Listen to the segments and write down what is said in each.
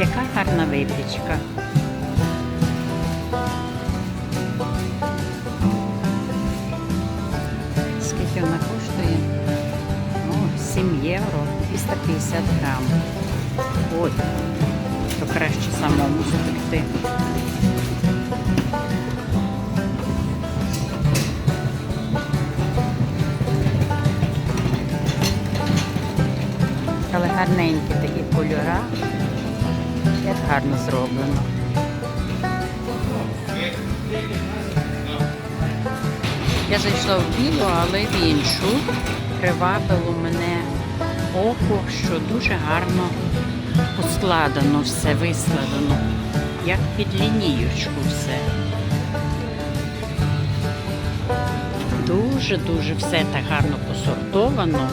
Яка гарна випічка. Скільки вона коштує? О, 7 євро, 250 грам. Ой, то краще самому спекти. Але гарненькі такі кольора. Як гарно зроблено. Я зайшла в білу, але в іншу. Привабило мене око, що дуже гарно поскладено все, вискладено. Як під лінієчку все. Дуже-дуже все так гарно посортовано.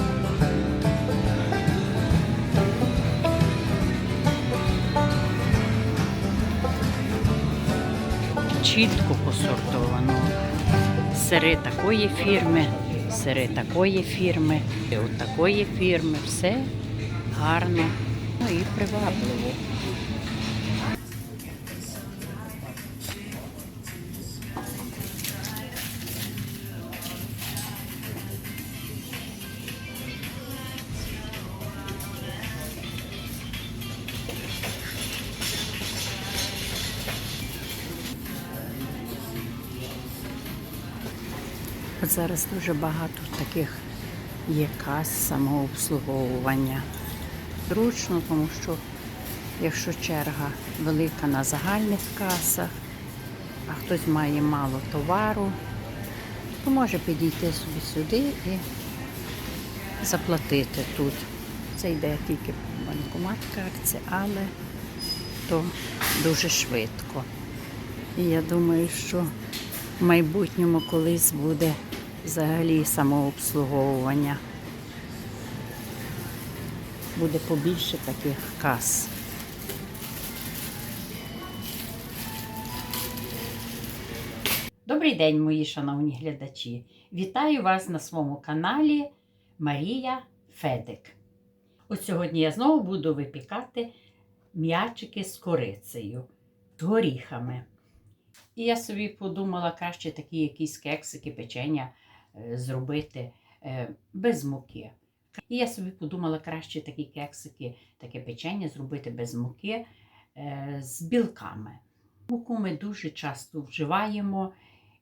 Чітко посортовано. Сири такої фірми, сири такої фірми, от такої фірми. Все гарно ну і привабливо. От зараз дуже багато таких є кас самообслуговування. Зручно, тому що якщо черга велика на загальних касах, а хтось має мало товару, то може підійти собі сюди і заплатити тут. Це йде тільки банкомат карці, але то дуже швидко. І я думаю, що в майбутньому колись буде взагалі самообслуговування. Буде побільше таких кас. Добрий день, мої шановні глядачі! Вітаю вас на своєму каналі Марія Федик. От сьогодні я знову буду випікати м'ячики з корицею, з горіхами. І я собі подумала, краще такі якісь кексики, печення зробити е, без муки. І я собі подумала, краще такі кексики, таке печення зробити без муки е, з білками. Муку ми дуже часто вживаємо,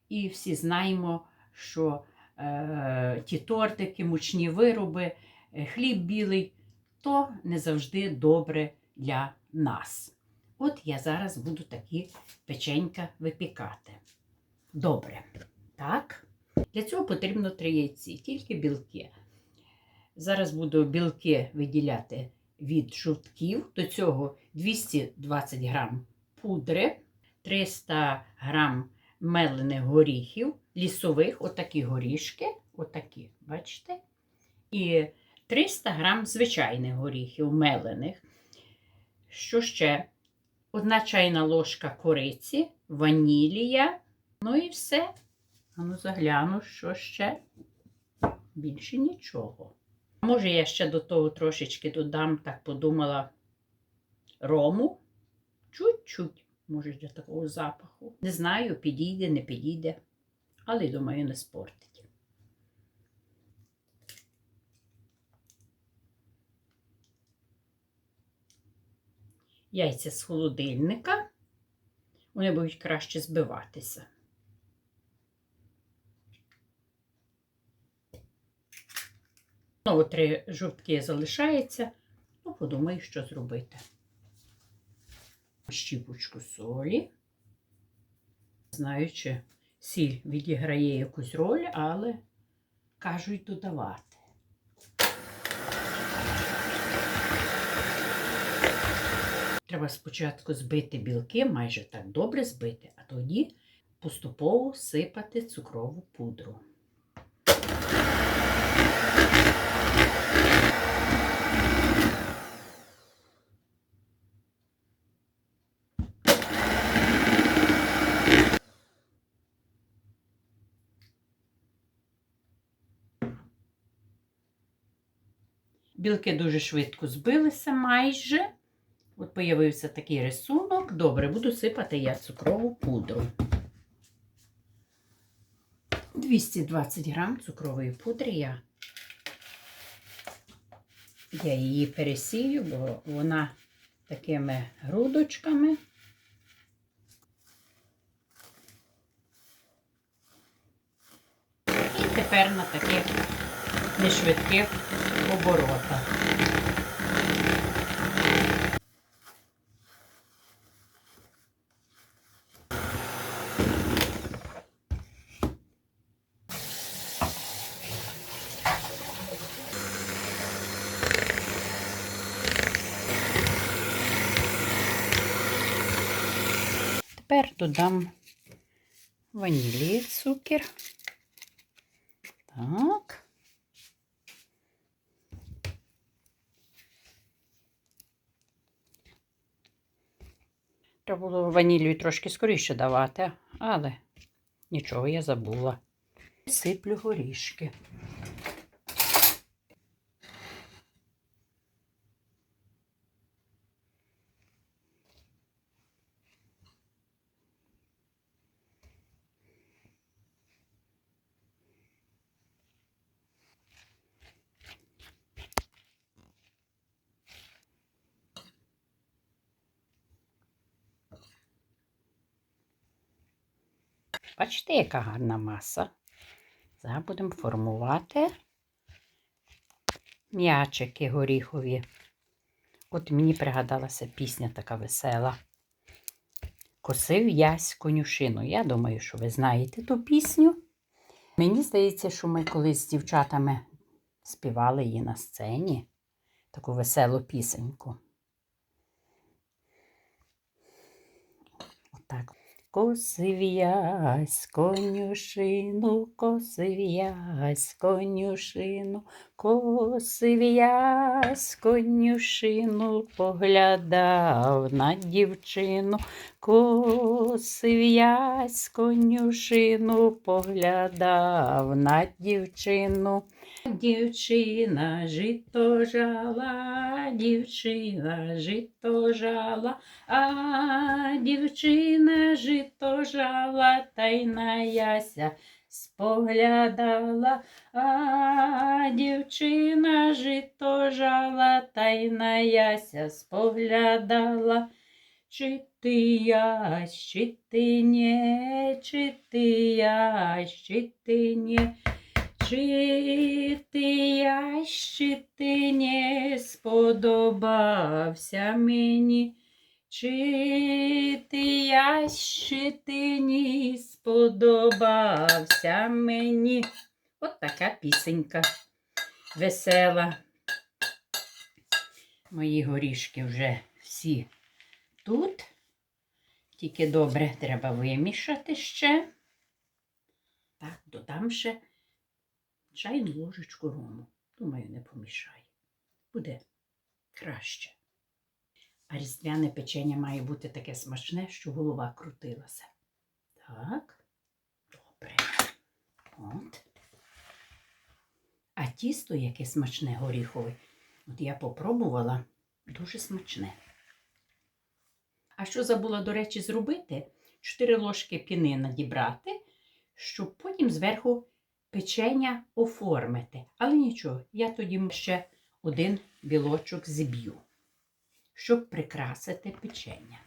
і всі знаємо, що е, ті тортики, мучні вироби, е, хліб білий то не завжди добре для нас. От я зараз буду такі печенька випікати. Добре. Так. Для цього потрібно три яйці, тільки білки. Зараз буду білки виділяти від жовтків. До цього 220 грам пудри, 300 грам мелених горіхів, лісових, отакі горішки, отакі, бачите? І 300 грам звичайних горіхів мелених. Що ще? Одна чайна ложка кориці, ванілія. Ну і все. Ну загляну, що ще. Більше нічого. Може, я ще до того трошечки додам, так подумала, рому. Чуть-чуть, може, для такого запаху. Не знаю, підійде, не підійде. Але, думаю, не спортить. Яйця з холодильника. Вони будуть краще збиватися. Знову три жовтки залишається. Ну, подумаю, що зробити. Щіпочку солі. Знаю, чи сіль відіграє якусь роль, але кажуть додавати. Треба спочатку збити білки, майже так добре збити, а тоді поступово сипати цукрову пудру. Білки дуже швидко збилися майже. От появився такий рисунок. Добре, буду сипати я цукрову пудру. 220 грам цукрової пудри я. Я її пересію, бо вона такими грудочками. І тепер на таких нешвидких оборотах. Тепер додам ванілі цукер. Так. Треба було ванілію трошки скоріше давати, але нічого я забула. Сиплю горішки. Бачите, яка гарна маса. Зараз будемо формувати м'ячики горіхові. От мені пригадалася пісня така весела. Косив ясь конюшину. Я думаю, що ви знаєте ту пісню. Мені здається, що ми колись з дівчатами співали її на сцені, таку веселу пісеньку. Отак. Косив ясь конюшину, косив ясь конюшину, косив конюшину, поглядав на дівчину, косив конюшину, поглядав на дівчину. Дівчина жито жала, дівчина жито жала, а дівчина жито жала, та й на яся споглядала, а дівчина жито жала, та й на яся споглядала. Чи ти ясь, чи ти не, чи ти ясь, чи ти не. Чи ти ясь, чи ти не сподобався мені? Чи ти ясь, чи ти не сподобався мені? От така пісенька весела. Мої горішки вже всі тут. Тільки добре треба вимішати ще. Так, додам ще чайну ложечку рому. Думаю, не помішає. Буде краще. А різдвяне печення має бути таке смачне, що голова крутилася. Так, добре. От. А тісто, яке смачне горіхове, от я попробувала, дуже смачне. А що забула, до речі, зробити? 4 ложки піни надібрати, щоб потім зверху печення оформити. Але нічого, я тоді ще один білочок зіб'ю, щоб прикрасити печення.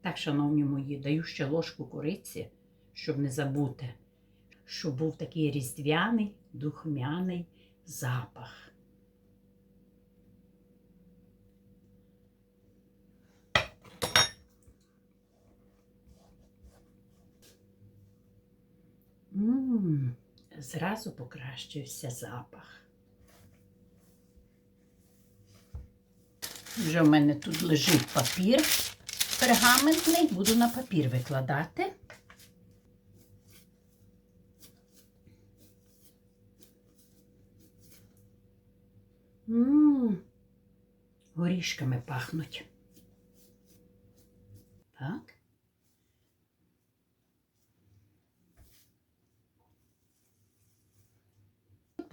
Так, шановні мої, даю ще ложку кориці, щоб не забути, щоб був такий різдвяний, духмяний запах. Ммм, зразу покращився запах. Вже в мене тут лежить папір пергаментний, буду на папір викладати. Ммм, горішками пахнуть. Так.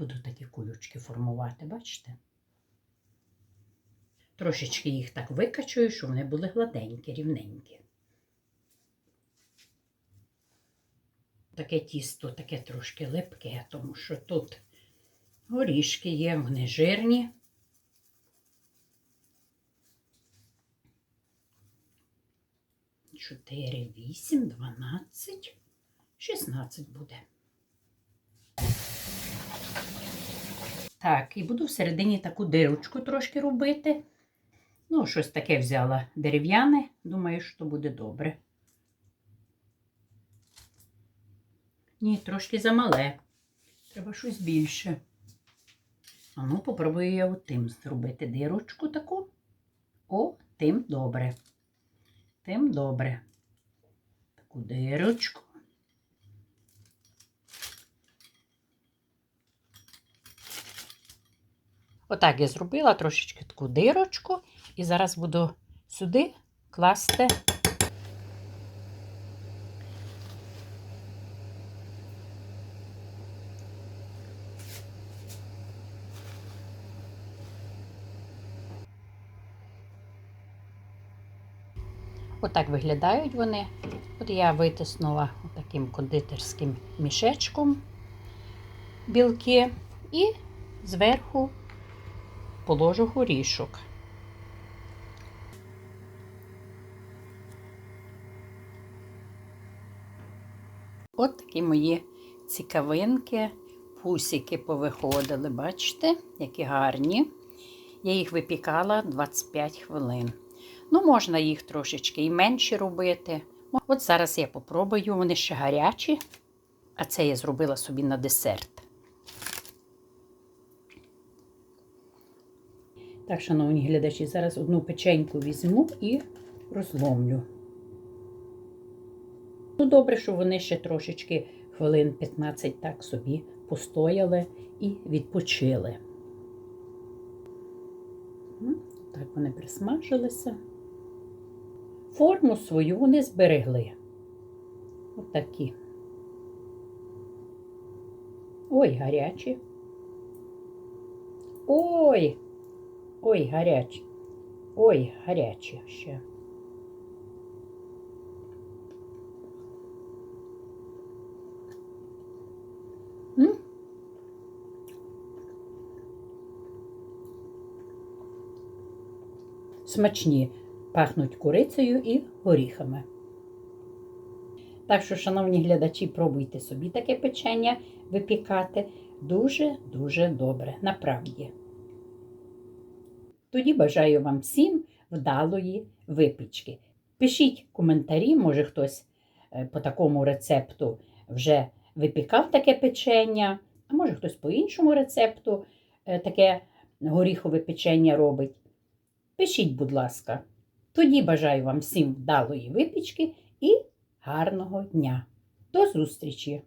буду такі кулючки формувати, бачите? Трошечки їх так викачую, щоб вони були гладенькі, рівненькі. Таке тісто, таке трошки липке, тому що тут горішки є, вони жирні. Чотири, вісім, дванадцять, шістнадцять буде. Так, і буду всередині таку дирочку трошки робити. Ну, щось таке взяла дерев'яне. Думаю, що буде добре. Ні, трошки замале. Треба щось більше. А ну, попробую я отим зробити дирочку таку. О, тим добре. Тим добре. Таку дирочку. Отак я зробила трошечки таку дирочку, і зараз буду сюди класти. Отак виглядають вони. От я витиснула таким кондитерським мішечком білки і зверху положу горішок. Такі мої цікавинки, пусики повиходили, бачите, які гарні. Я їх випікала 25 хвилин. Ну, можна їх трошечки і менше робити. От зараз я попробую, вони ще гарячі, а це я зробила собі на десерт. Так, шановні глядачі, зараз одну печеньку візьму і розломлю. Ну, добре, що вони ще трошечки хвилин 15 так собі постояли і відпочили. Так вони присмажилися. Форму свою вони зберегли. Отакі. Ой, гарячі. Ой! Ой, гарячі. Ой, гарячі ще. Смачні пахнуть курицею і горіхами. Так що, шановні глядачі, пробуйте собі таке печення випікати дуже-дуже добре, направді. Тоді бажаю вам всім вдалої випічки. Пишіть коментарі, може хтось е, по такому рецепту вже випікав таке печення, а може хтось по іншому рецепту е, таке горіхове печення робить. Пишіть, будь ласка. Тоді бажаю вам всім вдалої випічки і гарного дня. До зустрічі!